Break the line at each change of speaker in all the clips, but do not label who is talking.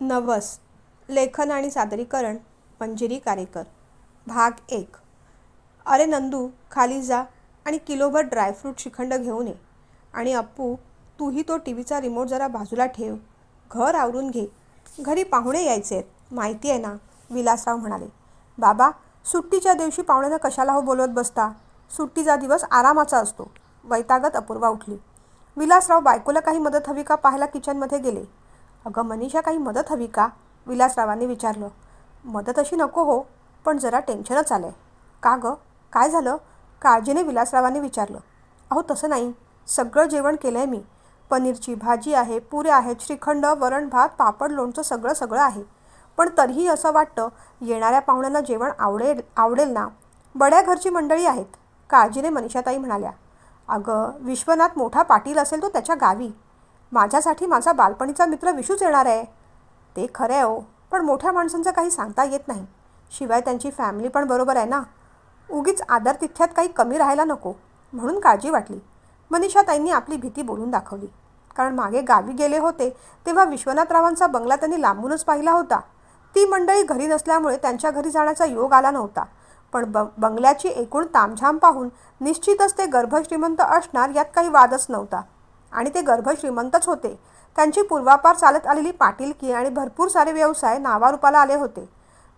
नवस लेखन आणि सादरीकरण मंजिरी कारेकर. भाग एक. अरे नंदू खाली जा आणि किलोभर ड्रायफ्रूट श्रीखंड घेऊन ये आणि अप्पू तूही तो टी व्हीचा रिमोट जरा बाजूला ठेव. घर आवरून घे. घरी पाहुणे यायचे आहेत माहिती आहे ना? विलासराव म्हणाले. बाबा सुट्टीच्या दिवशी पाहुण्यांना कशाला हो बोलवत बसता? सुट्टीचा दिवस आरामाचा असतो. वैतागत अपूर्वा उठली. विलासराव बायकोला काही मदत हवी का पाहायला किचनमध्ये गेले? अगं मनीषा काही मदत हवी का? विलासरावांनी विचारलं. मदत अशी नको हो पण जरा टेन्शनच आलं आहे का गं? काय झालं? काळजीने विलासरावांनी विचारलं. अहो तसं नाही. सगळं जेवण केलं आहे मी. पनीरची भाजी आहे पुऱ्या आहेत श्रीखंड वरण भात पापड लोणचं सगळं सगळं आहे. पण तरीही असं वाटतं येणाऱ्या पाहुण्यांना जेवण आवडेल आवडेल ना? बड्या घरची मंडळी आहेत. काळजीने मनीषाताई म्हणाल्या. अगं विश्वनाथ मोठा पाटील असेल तो त्याच्या गावी. माझ्यासाठी माझा बालपणीचा मित्र विशूच येणार आहे. ते खरं आहे हो पण मोठ्या माणसांचं काही सांगता येत नाही. शिवाय त्यांची फॅमिली पण बरोबर आहे ना. उगीच आदर तिथ्यात काही कमी राहायला नको म्हणून काळजी वाटली. मनीषा ताईंनी आपली भीती बोलून दाखवली. कारण मागे गावी गेले होते तेव्हा विश्वनाथरावांचा बंगला त्यांनी लांबूनच पाहिला होता. ती मंडळी घरी नसल्यामुळे त्यांच्या घरी जाण्याचा योग आला नव्हता. पण ब बंगल्याची एकूण तामझाम पाहून निश्चितच ते गर्भश्रीमंत असणार यात काही वादच नव्हता. आणि ते गर्भश्रीमंतच होते. त्यांची पूर्वापार चालत आलेली पाटीलकी आणि भरपूर सारे व्यवसाय नावारूपाला आले होते.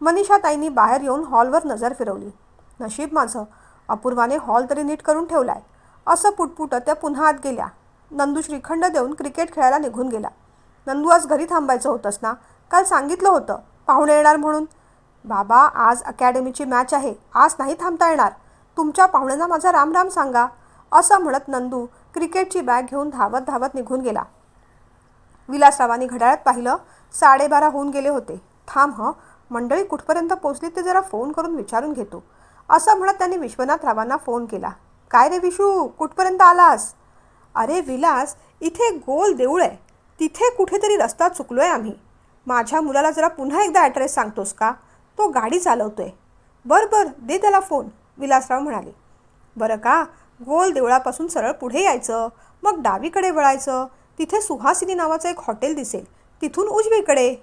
मनीषाताईंनी बाहेर येऊन हॉलवर नजर फिरवली. नशीब माझं अपूर्वाने हॉल तरी नीट करून ठेवलाय. असं पुटपुटत त्या पुन्हा आत गेल्या. नंदू श्रीखंड देऊन क्रिकेट खेळायला निघून गेला. नंदू आज घरी थांबायचं होतंस ना? काल सांगितलं होतं पाहुणे येणार म्हणून. बाबा आज अकॅडमीची मॅच आहे. आज नाही थांबता येणार. तुमच्या पाहुण्यांना माझा राम राम सांगा. असं म्हणत नंदू क्रिकेटची बॅग घेऊन धावत धावत निघून गेला. विलासरावांनी घड्याळात पाहिलं साडेबारा होऊन गेले होते. थांब ह मंडळी कुठपर्यंत पोचली ते जरा फोन करून विचारून घेतो. असं म्हणत त्यांनी विश्वनाथरावांना फोन केला. काय रे विशू कुठपर्यंत आलास? अरे विलास इथे गोल देऊळ आहे. तिथे कुठेतरी रस्ता चुकलो आहे आम्ही. माझ्या मुलाला जरा पुन्हा एकदा ॲड्रेस सांगतोस का? तो गाडी चालवतो आहे बरं बरं दे त्याला फोन विलासराव म्हणाले. बरं का गोल देवळापासून सरळ पुढे यायचं. मग डावीकडे वळायचं. तिथे सुहासिनी नावाचं एक हॉटेल दिसेल. तिथून उजवीकडे.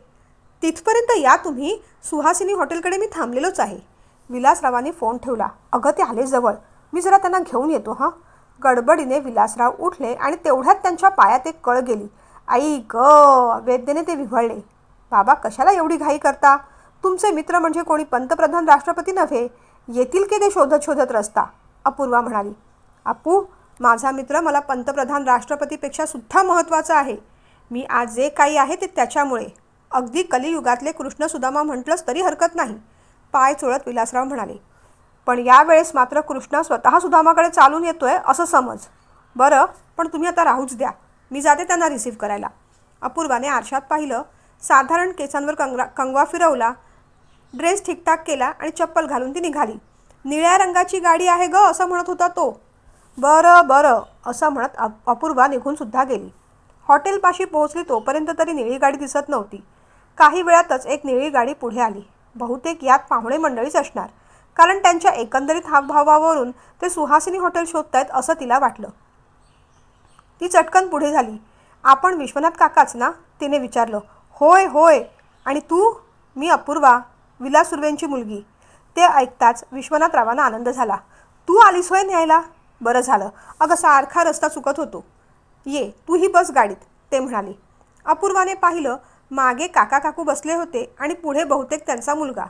तिथपर्यंत या तुम्ही. सुहासिनी हॉटेलकडे मी थांबलेलोच आहे. विलासरावाने फोन ठेवला. अगं ते आले जवळ. मी जरा त्यांना घेऊन येतो हां. गडबडीने विलासराव उठले आणि तेवढ्यात त्यांच्या पायात एक कळ गेली. आई ग वेद्येने ते विव्हळले. बाबा कशाला एवढी घाई करता? तुमचे मित्र म्हणजे कोणी पंतप्रधान राष्ट्रपती नव्हे. येतील की ते शोधत शोधत रस्ता? अपूर्वा म्हणाली. आपू माझा मित्र मला पंतप्रधान राष्ट्रपतीपेक्षा सुद्धा महत्त्वाचा आहे. मी आज जे काही आहे ते त्याच्यामुळे. अगदी कलियुगातले कृष्ण सुदामा म्हटलंच तरी हरकत नाही. पाय चोळत विलासराव म्हणाले पण यावेळेस मात्र कृष्ण स्वतः सुदामाकडे चालून येतोय असं समज. बरं पण तुम्ही आता राहूच द्या. मी जाते त्यांना रिसीव्ह करायला. अपूर्वाने आरशात पाहिलं साधारण केसांवर कंगरा कंगवा फिरवला ड्रेस ठीकठाक केला आणि चप्पल घालून ती निघाली. निळ्या रंगाची गाडी आहे ग असं म्हणत होता तो. बरं बरं असं म्हणत अप अपूर्वा निघूनसुद्धा गेली. हॉटेलपाशी पोहोचली तोपर्यंत तरी निळी गाडी दिसत नव्हती. काही वेळातच एक निळी गाडी पुढे आली. बहुतेक यात पाहुणे मंडळीच असणार. कारण त्यांच्या एकंदरीत हावभावावरून ते सुहासिनी हॉटेल शोधतायत असं तिला वाटलं. ती चटकन पुढे झाली. आपण विश्वनाथ काकाच ना? तिने विचारलं. होय होय. आणि तू? मी अपूर्वा विलास सुर्वेंची मुलगी. ते ऐकताच विश्वनाथरावांना आनंद झाला. तू आलीस होय न्यायला? बरं झालं. अगं सारखा रस्ता चुकत होतो. ये तूही बस गाडीत ते म्हणाले. अपूर्वाने पाहिलं मागे काका काकू बसले होते आणि पुढे बहुतेक त्यांचा मुलगा.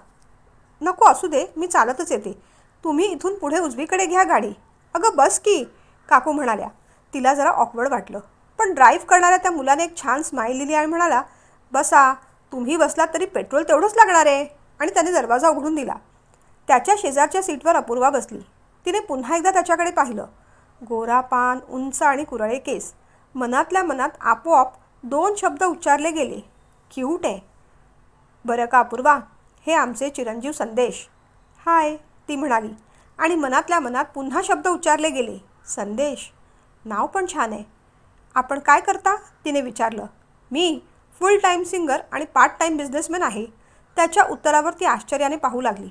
नको असू दे मी चालतच येते. तुम्ही इथून पुढे उजवीकडे घ्या गाडी. अगं बस की काकू म्हणाल्या. तिला जरा ऑकवर्ड वाटलं. पण ड्राईव्ह करणाऱ्या त्या मुलाने एक छान स्माईल दिली आणि म्हणाला बसा तुम्ही बसलात तरी पेट्रोल तेवढंच लागणार आहे. आणि त्याने दरवाजा उघडून दिला. त्याच्या शेजारच्या सीटवर अपूर्वा बसली. तिने पुन्हा एकदा त्याच्याकडे पाहिलं. गोरा पान उंच आणि कुरळे केस. मनातल्या मनात आपोआप दोन शब्द उच्चारले गेले. क्यूट आहे. बरं का अपूर्वा. हे आमचे चिरंजीव संदेश. हाय ती म्हणाली. आणि मनातल्या मनात पुन्हा शब्द उच्चारले गेले. संदेश. नाव पण छान आहे. आपण काय करता? तिने विचारलं. मी फुल टाईम सिंगर आणि पार्ट टाईम बिझनेसमॅन आहे. त्याच्या उत्तरावर ती आश्चर्याने पाहू लागली.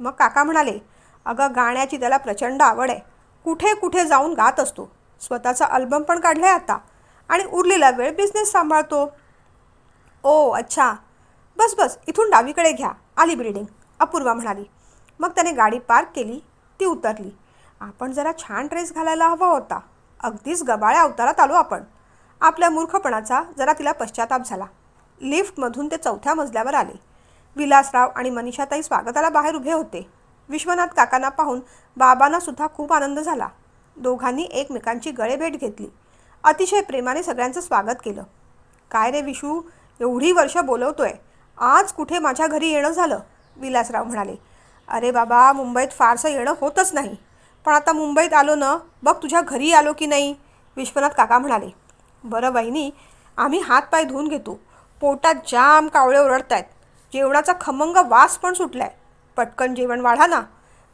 मग काका म्हणाले अगं गाण्याची त्याला प्रचंड आवड आहे. कुठे कुठे जाऊन गात असतो. स्वतःचा अल्बम पण काढला आहे आता. आणि उरलेला वेळ बिझनेस सांभाळतो. ओ अच्छा. बस बस इथून डावीकडे घ्या. आली बिल्डिंग अपूर्वा म्हणाली. मग त्याने गाडी पार्क केली. ती उतरली. आपण जरा छान ड्रेस घालायला हवा होता. अगदीच गबाळ्या अवतारात आलो आपण. आपल्या मूर्खपणाचा जरा तिला पश्चाताप झाला. लिफ्टमधून ते चौथ्या मजल्यावर आले. विलासराव आणि मनीषाताई स्वागताला बाहेर उभे होते. विश्वनाथ काकांना पाहून बाबांना सुद्धा खूप आनंद झाला. दोघांनी एकमेकांची गळेभेट घेतली. अतिशय प्रेमाने सगळ्यांचं स्वागत केलं. काय रे विशू एवढी वर्ष बोलवतोय. आज कुठे माझ्या घरी येणं झालं? विलासराव म्हणाले. अरे बाबा मुंबईत फारसं येणं होतच नाही. पण आता मुंबईत आलो ना बघ तुझ्या घरी आलो की नाही. विश्वनाथ काका म्हणाले. बरं वहिनी आम्ही हातपाय धुवून घेतो. पोटात जाम कावळे ओरडत आहेत जेवणाचा खमंग वास पण सुटला आहे पटकन जेवण वाढा ना.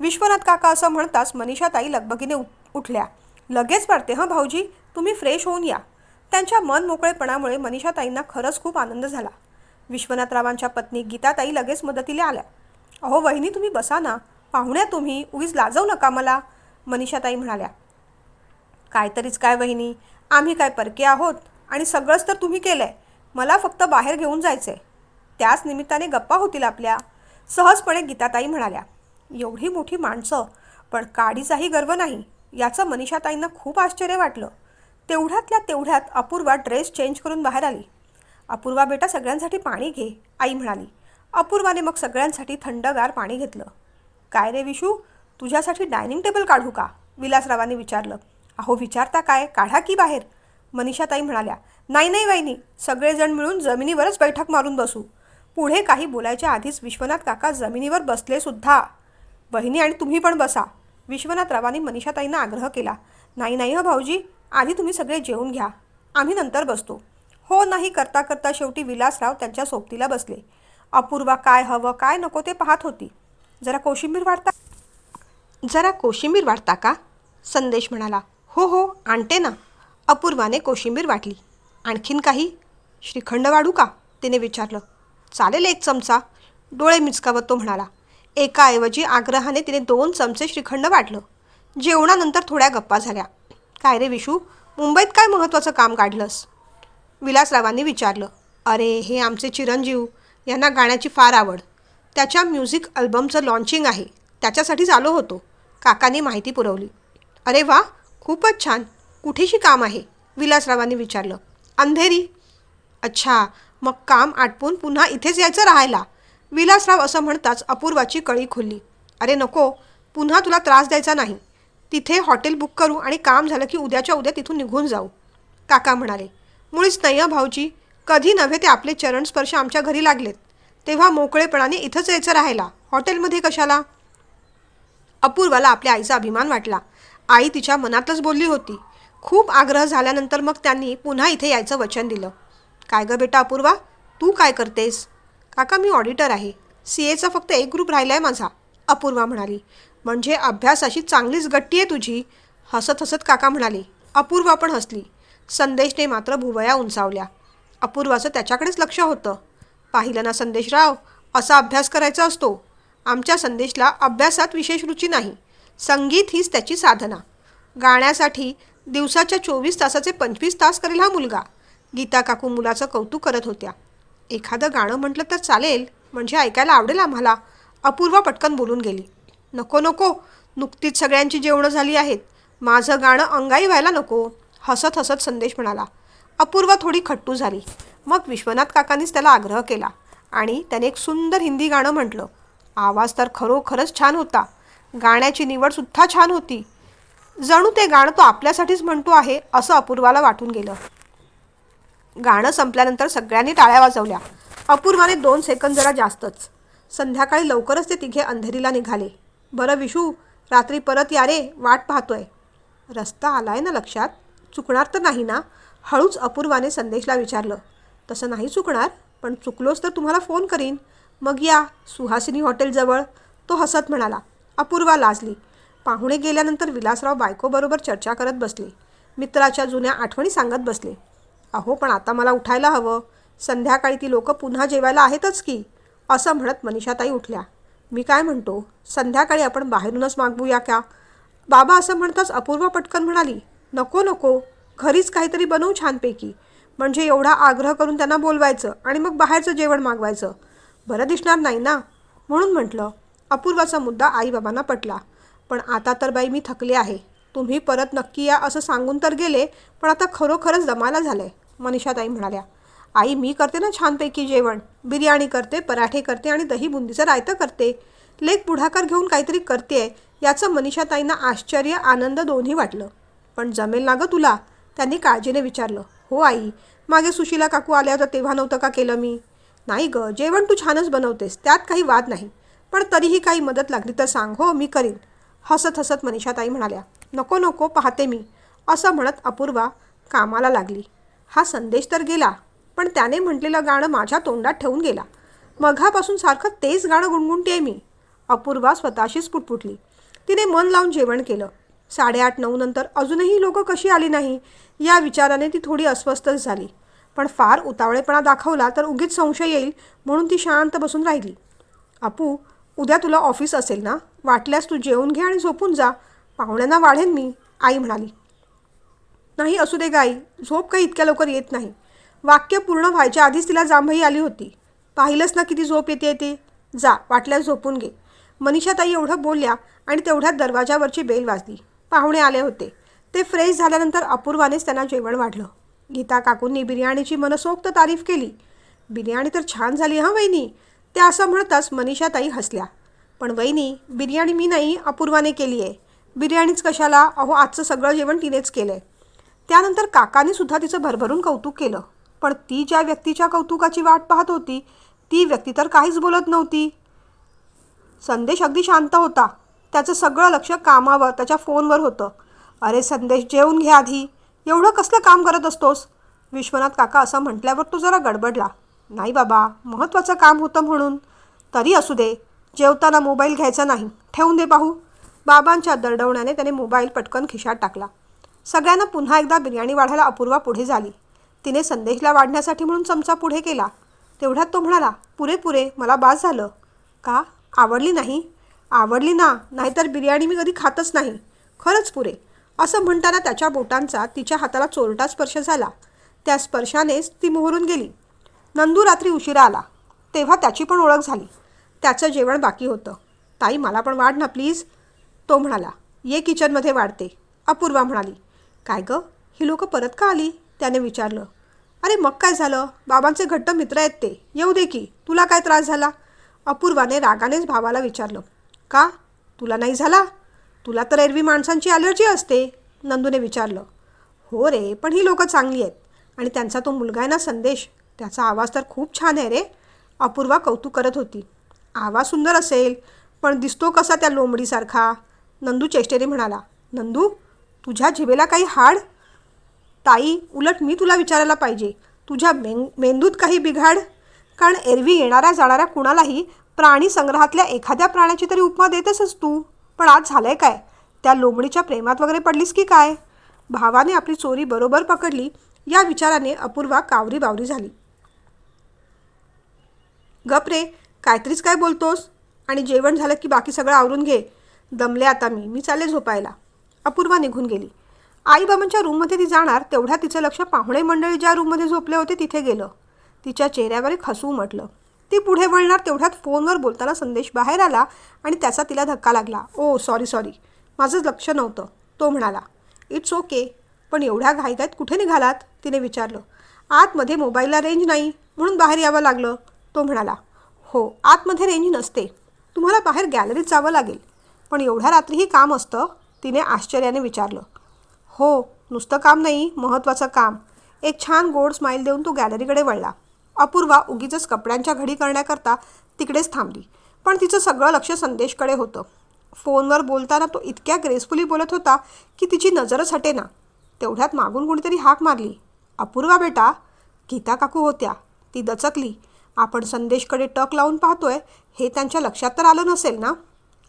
विश्वनाथ काका असं म्हणताच मनीषाताई लगबगीने उठल्या. लगेच वाढते हं भाऊजी? तुम्ही फ्रेश होऊन या. त्यांच्या मन मोकळेपणामुळे मनीषाताईंना खरंच खूप आनंद झाला. विश्वनाथरावांच्या पत्नी गीताताई लगेच मदतीला आल्या. अहो वहिनी तुम्ही बसा ना. पाहुण्या तुम्ही. उगीच लाजवू नका मला. मनीषाताई म्हणाल्या. कायतरीच काय वहिनी? आम्ही काय परके आहोत? आणि सगळंच तर तुम्ही केलं आहे मला फक्त बाहेर घेऊन जायचं आहे त्याच निमित्ताने गप्पा होतील आपल्या. सहजपणे गीताताई म्हणाल्या एवढी मोठी माणसं पण काडीचाही गर्व नाही याचं मनीषाताईंना खूप आश्चर्य वाटलं. तेवढ्यातल्या तेवढ्यात अपूर्वा ड्रेस चेंज करून बाहेर आली. अपूर्वा बेटा सगळ्यांसाठी पाणी घे आई म्हणाली. अपूर्वाने मग सगळ्यांसाठी थंडगार पाणी घेतलं. काय रे विशू तुझ्यासाठी डायनिंग टेबल काढू का? विलासरावांनी विचारलं. अहो विचारता काय? काढा की बाहेर? मनीषाताई म्हणाल्या. नाही नाही वाईनी सगळेजण मिळून जमिनीवरच बैठक मारून बसू. पुढे काही बोलायच्या आधीच विश्वनाथ काका जमिनीवर बसले सुद्धा. बहिणी आणि तुम्ही पण बसा. विश्वनाथरावांनी मनीषाताईंना आग्रह केला. नाही नाही हो भाऊजी आधी तुम्ही सगळे जेवून घ्या. आम्ही नंतर बसतो. हो नाही करता करता शेवटी विलासराव त्यांच्या सोबतीला बसले. अपूर्वा काय हवं काय नको ते पाहत होती. जरा कोशिंबीर वाढता जरा कोशिंबीर वाढता का? संदेश म्हणाला. हो हो आणते ना. अपूर्वाने कोशिंबीर वाटली. आणखीन काही? श्रीखंड वाढू का? तिने विचारलं. चालेल एक चमचा. डोळे मिचकावत तो म्हणाला. एकाऐवजी आग्रहाने तिने दोन चमचे श्रीखंड वाटलं. जेवणानंतर थोड्या गप्पा झाल्या. काय रे विशू मुंबईत काय महत्त्वाचं काम काढलंस? विलासरावांनी विचारलं. अरे हे आमचे चिरंजीव. यांना गाण्याची फार आवड. त्याच्या म्युझिक अल्बमचं लॉन्चिंग आहे. त्याच्यासाठीच आलो होतो. काकांनी माहिती पुरवली. अरे वा खूपच छान. कुठेशी काम आहे? विलासरावांनी विचारलं. अंधेरी. अच्छा मग काम आटपून पुन्हा इथेच यायचं राहायला? विलासराव असं म्हणताच अपूर्वाची कळी खुलली. अरे नको पुन्हा तुला त्रास द्यायचा नाही. तिथे हॉटेल बुक करू आणि काम झालं की उद्याच्या उद्या तिथून निघून जाऊ. काका म्हणाले मुळीच नाही भाऊजी कधी नव्हे ते आपले चरणस्पर्श आमच्या घरी लागलेत. तेव्हा मोकळेपणाने इथंच यायचं राहायला. हॉटेलमध्ये कशाला? अपूर्वाला आपल्या आईचा अभिमान वाटला. आई तिच्या मनातच बोलली होती. खूप आग्रह झाल्यानंतर मग त्यांनी पुन्हा इथे यायचं वचन दिलं. काय गं बेटा अपूर्वा? तू काय करतेस? काका मी ऑडिटर आहे. सी एचा फक्त एक ग्रुप राहिला आहे माझा अपूर्वा म्हणाली. म्हणजे अभ्यासाशी चांगलीच गट्टी आहे तुझी? हसत हसत काका म्हणाले. अपूर्वा पण हसली. संदेशने मात्र भुवया उंचावल्या. अपूर्वाचं त्याच्याकडेच लक्ष होतं. पाहिलं ना संदेशराव असा अभ्यास करायचा असतो. आमच्या संदेशला अभ्यासात विशेष रुची नाही. संगीत हीच त्याची साधना. गाण्यासाठी दिवसाच्या चोवीस तासाचे पंचवीस तास करेल हा मुलगा. गीता काकू मुलाचं कौतुक करत होत्या. एखादं गाणं म्हटलं तर चालेल म्हणजे ऐकायला आवडेल आम्हाला. अपूर्वा पटकन बोलून गेली. नको नको नुकतीच सगळ्यांची जेवणं झाली आहेत. माझं गाणं अंगाई व्हायला नको हसत हसत संदेश म्हणाला. अपूर्वा थोडी खट्टू झाली. मग विश्वनाथ काकांनीच त्याला आग्रह केला आणि त्याने एक सुंदर हिंदी गाणं म्हटलं. आवाज तर खरोखरच छान होता. गाण्याची निवडसुद्धा छान होती. जणू ते गाणं तो आपल्यासाठीच म्हणतो आहे असं अपूर्वाला वाटून गेलं. गाणं संपल्यानंतर सगळ्यांनी टाळ्या वाजवल्या. अपूर्वाने दोन सेकंद जरा जास्तच. संध्याकाळी लवकरच ते तिघे अंधेरीला निघाले. बरं विशू रात्री परत या रे वाट पाहतोय. रस्ता आलाय ना लक्षात? चुकणार तर नाही ना? हळूच अपूर्वाने संदेशला विचारलं. तसं नाही चुकणार पण चुकलोच तर तुम्हाला फोन करीन. मग या सुहासिनी हॉटेलजवळ. तो हसत म्हणाला. अपूर्वा लाजली. पाहुणे गेल्यानंतर विलासराव बायकोबरोबर चर्चा करत बसले. मित्राच्या जुन्या आठवणी सांगत बसले. अहो पण आता मला उठायला हवं. संध्याकाळी ती लोकं पुन्हा जेवायला आहेतच की? असं म्हणत मनीषाताई उठल्या. मी काय म्हणतो? संध्याकाळी आपण बाहेरूनच मागवूया का बाबा असं म्हणताच अपूर्वा पटकन म्हणाली नको नको. घरीच काहीतरी बनवू छानपैकी. म्हणजे एवढा आग्रह करून त्यांना बोलवायचं आणि मग बाहेरचं जेवण मागवायचं. बरं दिसणार नाही ना? म्हणून म्हटलं. अपूर्वाचा मुद्दा आईबाबांना पटला. पण आता तर बाई मी थकले आहे. तुम्ही परत नक्की या असं सांगून तर गेले पण आता खरोखरच दमाला झालं आहे मनीषाताई म्हणाल्या. आई मी करते ना छानपैकी जेवण. बिर्याणी करते पराठे करते आणि दही बुंदीचं रायतं करते. लेख पुढाकार घेऊन काहीतरी करते याचं मनीषाताईंना आश्चर्य आनंद दोन्ही वाटलं. पण जमेल ना गं तुला? त्यांनी काळजीने विचारलं. हो आई मागे सुशीला काकू आल्या होत्या तेव्हा नव्हतं का केलं मी? नाही गं जेवण तू छानच बनवतेस त्यात काही वाद नाही. पण तरीही काही मदत लागली तर सांग. हो मी करीन. हसत हसत मनीषाताई म्हणाल्या. नको नको पाहते मी असं म्हणत अपूर्वा कामाला लागली. हा संदेश तर गेला पण त्याने म्हटलेलं गाणं माझ्या तोंडात ठेवून गेला. मघापासून सारखं तेच गाणं गुणगुणते मी. अपूर्वा स्वतःशीच पुटपुटली. तिने मन लावून जेवण केलं. साडेआठ नऊ नंतर अजूनही लोक कशी आली नाही या विचाराने ती थोडी अस्वस्थच झाली. पण फार उतावळेपणा दाखवला तर उगीच संशय येईल म्हणून ती शांत बसून राहिली. अपू उद्या तुला ऑफिस असेल ना? वाटल्यास तू जेवून घे आणि झोपून जा. पाहुण्यांना वाढेन मी आई म्हणाली. नाही असू दे गाई झोप काही इतक्या लवकर येत नाही. वाक्य पूर्ण व्हायच्या आधीच तिला जांभई आली होती. पाहिलंच ना किती झोप येते येते जा वाटल्यास झोपून घे. मनीषाताई एवढं बोलल्या आणि तेवढ्यात दरवाजावरची बेल वाजली. पाहुणे आले होते. ते फ्रेश झाल्यानंतर अपूर्वानेच त्यांना जेवण वाढलं. गीता काकूंनी बिर्याणीची मनसोक्त तारीफ केली. बिर्याणी तर छान झाली हां वहिनी? त्या असं म्हणताच मनीषाताई हसल्या. पण वहिनी बिर्याणी मी नाही अपूर्वाने केली आहे बिर्याणीच कशाला? अहो आजचं सगळं जेवण तिनेच केलं आहे त्यानंतर काकाने सुद्धा तिचं भरभरून कौतुक केलं. पण ती ज्या व्यक्तीच्या कौतुकाची वाट पाहत होती ती व्यक्ती तर काहीच बोलत नव्हती. संदेश अगदी शांत होता. त्याचं सगळं लक्ष कामावर त्याच्या फोनवर होतं. अरे संदेश जेवून घ्या आधी. एवढं कसलं काम करत असतोस? विश्वनाथ काका असं म्हटल्यावर तो जरा गडबडला. नाही बाबा महत्त्वाचं काम होतं म्हणून. तरी असू दे. जेवताना मोबाईल घ्यायचा नाही. ठेवून दे पाहू. बाबांच्या दरडवण्याने त्याने मोबाईल पटकन खिशात टाकला. सगळ्यांना पुन्हा एकदा बिर्याणी वाढायला अपूर्वा पुढे झाली. तिने संदेशला वाढण्यासाठी म्हणून चमचा पुढे केला. तेवढ्यात तो म्हणाला पुरे पुरे मला बास झालं. का? आवडली नाही? आवडली ना नाहीतर बिर्याणी मी कधी खातच नाही. खरंच पुरे. असं म्हणताना त्याच्या बोटांचा तिच्या हाताला चोरटा स्पर्श झाला. त्या स्पर्शानेच ती मोहरून गेली. नंदू रात्री उशिरा आला. तेव्हा त्याची पण ओळख झाली. त्याचं जेवण बाकी होतं. ताई मला पण वाढ ना प्लीज. तो म्हणाला ये किचनमध्ये वाढते. अपूर्वा म्हणाली काय गं? ही लोकं परत का आली? त्याने विचारलं अरे मग काय झालं? बाबांचे घट्ट मित्र आहेत ते. येऊ दे की. तुला काय त्रास झाला? अपूर्वाने रागानेच भावाला विचारलं का? तुला नाही झाला? तुला तर एरवी माणसांची ॲलर्जी असते. नंदूने विचारलं हो रे पण ही लोकं चांगली आहेत आणि त्यांचा तो मुलगा आहे ना संदेश? त्याचा आवाज तर खूप छान आहे रे. अपूर्वा कौतुक करत होती आवाज सुंदर असेल पण दिसतो कसा त्या लोंबडीसारखा? नंदू चेष्टेने म्हणाला नंदू तुझ्या जिभेला काही हाड? ताई उलट मी तुला विचारायला पाहिजे. तुझ्या में मेंदूत काही बिघाड? कारण एरवी येणाऱ्या जाणाऱ्या कुणालाही प्राणी संग्रहातल्या एखाद्या प्राण्याची तरी उपमा देतसच तू. पण आज झालं आहे काय? त्या लोंबडीच्या प्रेमात वगैरे पडलीस की काय भावाने आपली चोरी बरोबर पकडली. या विचाराने अपूर्वा कावरी बावरी झाली. गप रे काहीतरीच काय बोलतोस? आणि जेवण झालं की बाकी सगळं आवरून घे. दमले आता मी. मी चालले झोपायला. अपूर्वा निघून गेली. आईबाबांच्या रूममध्ये ती जाणार तेवढ्या तिचं लक्ष पाहुणे मंडळी ज्या रूममध्ये झोपले होते तिथे गेलं. तिच्या चेहऱ्यावर एक हसू म्हटलं ती पुढे वळणार तेवढ्यात फोनवर बोलताना संदेश बाहेर आला आणि त्याचा तिला धक्का लागला. ओ सॉरी सॉरी माझं लक्ष नव्हतं तो म्हणाला. इट्स ओके पण एवढ्या घाईघाईत कुठे निघालात? तिने विचारलं. आतमध्ये मोबाईलला रेंज नाही म्हणून बाहेर यावं लागलं तो म्हणाला. हो आतमध्ये रेंज नसते. तुम्हाला बाहेर गॅलरीत जावं लागेल. पण एवढ्या रात्रीही काम असतं तिने आश्चर्याने विचारलं. हो नुसतं काम नाही महत्त्वाचं काम. एक छान गोड स्माईल देऊन तो गॅलरीकडे वळला. अपूर्वा उगीच कपड्यांच्या घडी करण्याकरता तिकडेच थांबली. पण तिचं सगळं लक्ष संदेशकडे होतं. फोनवर बोलताना तो इतक्या ग्रेसफुली बोलत होता की तिची नजरच हटेना. तेवढ्यात मागून कुणीतरी हाक मारली. अपूर्वा बेटा गीता काकू होत्या. ती दचकली. आपण संदेशकडे टक लावून पाहतोय. हे त्यांच्या लक्षात तर आलं नसेल ना?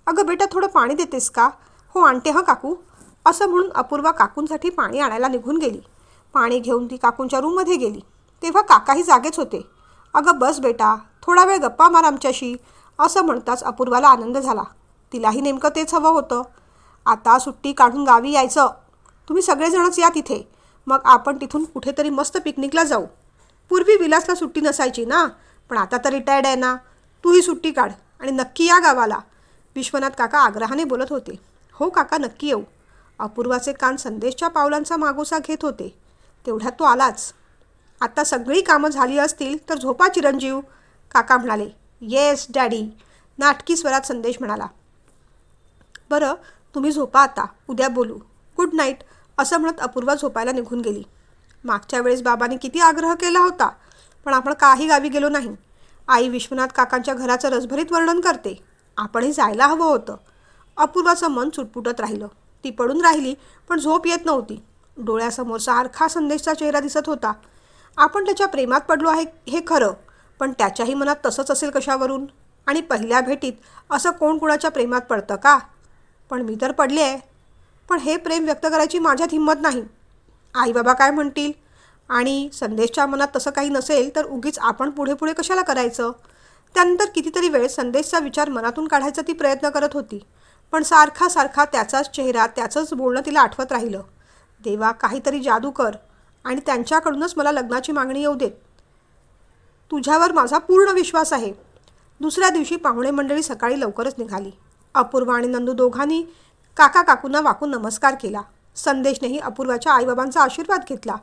अगं बेटा थोडं पाणी देतेस का? हो आणते हं काकू. असं म्हणून अपूर्वा काकूंसाठी पाणी आणायला निघून गेली. पाणी घेऊन ती काकूंच्या रूममध्ये गेली. तेव्हा काकाही जागेच होते. अगं बस बेटा थोडा वेळ गप्पा मार आमच्याशी असं म्हणताच अपूर्वाला आनंद झाला. तिलाही नेमकं तेच हवं होतं. आता सुट्टी काढून गावी यायचं. तुम्ही सगळेजणच या तिथे. मग आपण तिथून कुठेतरी मस्त पिकनिकला जाऊ. पूर्वी विलासला सुट्टी नसायची ना? पण आता तर रिटायर्ड आहे ना? तूही सुट्टी काढ आणि नक्की या गावाला. विश्वनाथ काका आग्रहाने बोलत होते. हो काका नक्की येऊ. अपूर्वाचे कान संदेशच्या पावलांचा मागोसा घेत होते. तेवढ्यात तो आलाच. आता सगळी कामं झाली असतील तर झोपा चिरंजीव काका म्हणाले. येस डॅडी नाटकी स्वरात संदेश म्हणाला. बरं तुम्ही झोपा आता. उद्या बोलू. गुड नाईट असं म्हणत अपूर्वा झोपायला निघून गेली. मागच्या वेळेस बाबांनी किती आग्रह केला होता पण आपण काही गावी गेलो नाही. आई विश्वनाथ काकांच्या घराचं रसभरीत वर्णन करते. आपणही जायला हवं होतं. अपूर्वाचं मन चुटपुटत राहिलं. ती पडून राहिली पण झोप येत नव्हती. डोळ्यासमोर सारखा संदेशचा चेहरा दिसत होता. आपण त्याच्या प्रेमात पडलो आहे हे खरं पण त्याच्याही मनात तसंच असेल कशावरून? आणि पहिल्या भेटीत असं कोण कोणाच्या प्रेमात पडतं का? पण मी तर पडले आहे. पण हे प्रेम व्यक्त करायची माझ्यात हिंमत नाही. आई बाबा काय म्हणतील? आणि संदेशच्या मनात तसं काही नसेल तर उगीच आपण पुढे पुढे कशाला करायचं? त्यानंतर कितीतरी वेळ संदेशचा विचार मनातून काढायचा ती प्रयत्न करत होती. पण सारखा सारखा त्याचाच चेहरा त्याचंच बोलणं तिला आठवत राहिलं. देवा काहीतरी जादू कर आणि त्यांच्याकडूनच मला लग्नाची मागणी येऊ देत. तुझ्यावर माझा पूर्ण विश्वास आहे. दुसऱ्या दिवशी पाहुणे मंडळी सकाळी लवकरच निघाली. अपूर्वा आणि नंदू दोघांनी काका काकूंना वाकून नमस्कार केला. संदेशनेही अपूर्वाच्या आईबाबांचा आशीर्वाद घेतला.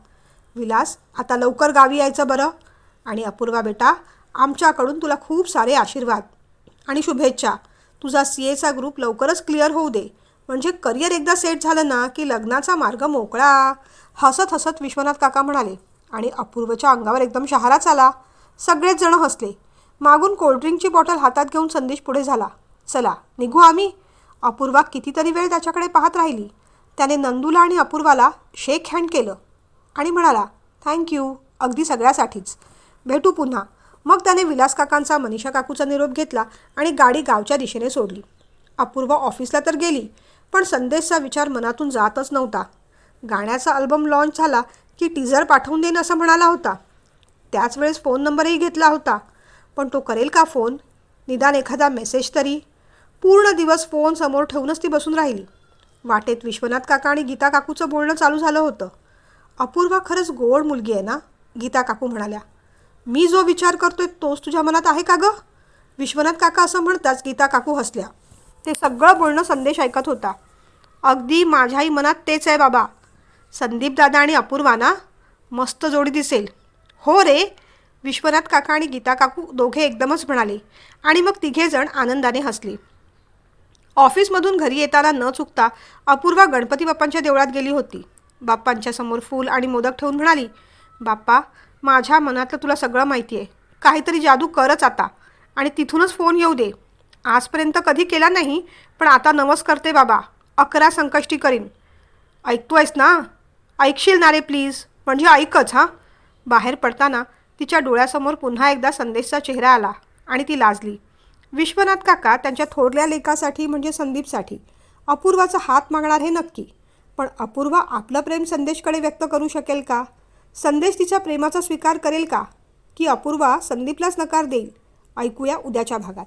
विलास आता लवकर गावी यायचं बरं. आणि अपूर्वा बेटा आमच्याकडून तुला खूप सारे आशीर्वाद आणि शुभेच्छा. तुझा सी एचा ग्रुप लवकरच क्लिअर होऊ दे. म्हणजे करिअर एकदा सेट झालं ना की लग्नाचा मार्ग मोकळा. हसत हसत विश्वनाथ काका म्हणाले आणि अपूर्वच्या अंगावर एकदम शहाराच आला सगळेच जण हसले. मागून कोल्ड्रिंकची बॉटल हातात घेऊन संदेश पुढे झाला चला निघू आम्ही. अपूर्वा कितीतरी वेळ त्याच्याकडे पाहत राहिली. त्याने नंदूला आणि अपूर्वाला शेक हँड केलं आणि म्हणाला थँक्यू अगदी सगळ्यासाठीच. भेटू पुन्हा. मग त्याने विलास काकांचा मनीषा काकूचा निरोप घेतला आणि गाडी गावच्या दिशेने सोडली. अपूर्वा ऑफिसला तर गेली पण संदेशचा विचार मनातून जातच नव्हता. गाण्याचा अल्बम लॉन्च झाला की टीझर पाठवून देईन असं म्हणाला होता. त्याच वेळेस फोन नंबरही घेतला होता. पण तो करेल का फोन निदान एखादा मेसेज तरी. पूर्ण दिवस फोन समोर ठेवूनच ती बसून राहिली. वाटेत विश्वनाथ काका आणि गीता काकूचं बोलणं चालू झालं होतं. अपूर्वा खरंच गोड मुलगी आहे ना? गीता काकू म्हणाल्या. मी जो विचार करतोय तोच तुझ्या मनात आहे का गं? विश्वनाथ काका असं म्हणताच गीता काकू हसल्या. ते सगळं बोलणं संदेश ऐकत होता. अगदी माझ्याही मनात तेच आहे बाबा. संदीप दादा आणि अपूर्वाना मस्त जोडी दिसेल. हो रे विश्वनाथ काका आणि गीता काकू दोघे एकदमच म्हणाले आणि मग तिघेजण आनंदाने हसले. ऑफिसमधून घरी येताना न चुकता अपूर्वा गणपती बाप्पांच्या देवळात गेली होती. बाप्पांच्या समोर फूल आणि मोदक ठेवून म्हणाली बाप्पा माझ्या मनातलं तुला सगळं माहिती आहे काहीतरी जादू करच आता. आणि तिथूनच फोन येऊ दे. आजपर्यंत कधी केला नाही पण आता नवस करते बाबा. अकरा संकष्टी करीन. ऐकतो आहेस ना? ऐकशील ना रे प्लीज? म्हणजे ऐकच हां? बाहेर पडताना तिच्या डोळ्यासमोर पुन्हा एकदा संदेशचा चेहरा आला आणि ती लाजली. विश्वनाथ काका त्यांच्या थोरल्या लेखासाठी म्हणजे संदीपसाठी. अपूर्वाचा हात मागणार हे नक्की. पण अपूर्वा आपलं प्रेम संदेशकडे व्यक्त करू शकेल का? संदेश तिच्या प्रेमाचा स्वीकार करेल का? की अपूर्वा संदीपलाच नकार देईल? ऐकूया उद्याच्या भागात.